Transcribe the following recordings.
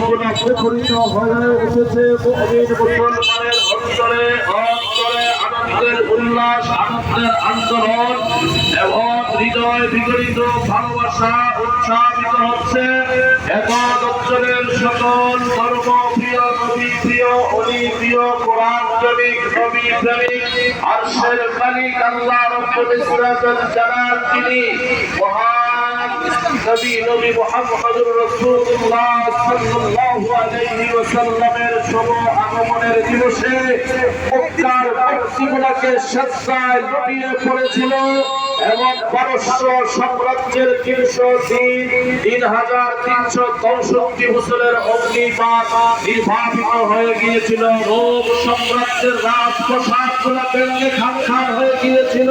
গুণা মুখরিত হয়ে উঠেছে মুমিন মুসলমানের অন্তরে অন্তরে আনন্দের উল্লাস, আনন্দের আন্দোলন এবং হৃদয় বিগলিত ভালোবাসা উৎসাহিত হচ্ছে। এখন অঞ্চলের সকল ধর্ম প্রিয় নবী প্রিয় অলি প্রিয় কোরআন প্রেমিক নবী প্রেমিক আরশের মালিক আল্লাহ রব্বুল ইজ্জাতুল জালাল তিনি। মহান নবী নবী মুহাম্মদুর রাসূলুল্লাহ সাল্লাল্লাহু আলাইহি ওয়াসাল্লামের শুভ আগমনের দিবসে মক্কার মূর্তিগুলোকে স্বেচ্ছায় লুটিয়ে পড়েছিল এবং পারস্য সাম্রাজ্যের তিনশো তিন তিন হাজার তিনশো চৌষট্টি বছরের অগ্নিপাত নির্বাপিত হয়ে গিয়েছিল। রোম সাম্রাজ্যের রাজপ্রসাদগুলা খান খান হয়ে গিয়েছিল।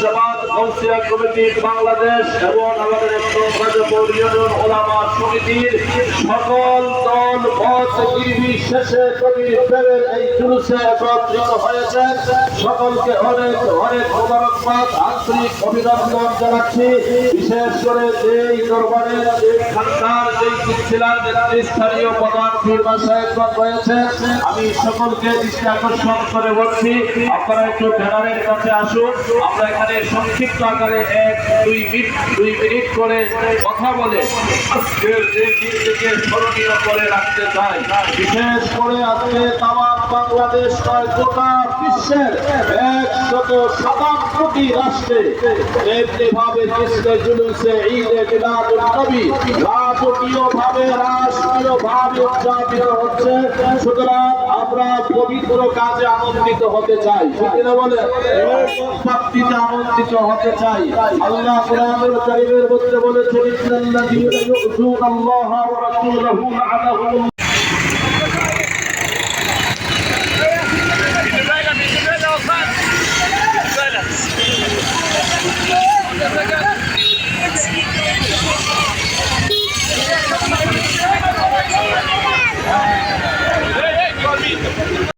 জামাত গৌসিয়া কমিটি বাংলাদেশ এবং আমাদের ওলামা সমিতির সকল দল এই হয়েছে। সকলকে অনেক করে আমি সকলকে দৃষ্টি আকর্ষণ করে বলছি, আপনারা একটু ব্যানারের কাছে আসুন। আমরা এখানে সংক্ষিপ্ত আকারে এক, দুই মিনিট দুই মিনিট করে কথা বলে আজকের দিনটিকে স্মরণীয় করে রাখতে চাই। বিশেষ করে আজকে তামাম বাংলাদেশ নয় গোটা বিশ্বের একশত সাতান্ন কোটি রাষ্ট্রে এমনি ভাবে কৃষ্ণে জুলুসে ঈদে মিলাদুল নবী রাজকীয় ভাবে রাষ্ট্রীয় ভাবে উদযাপিত হচ্ছে। সুতরাং আমরা পবিত্র কাজে আনন্দিত হতে চাই। সেখানে বলে প্রাপ্তিতে আনন্দিত হতে চাই। আল্লাহ কোরআনুল কারীমের মধ্যে বলেছেন ইন্নাল্লাযীনা ইউযুনা আল্লাহ ওয়া রাসূলাহু লা'নাহুম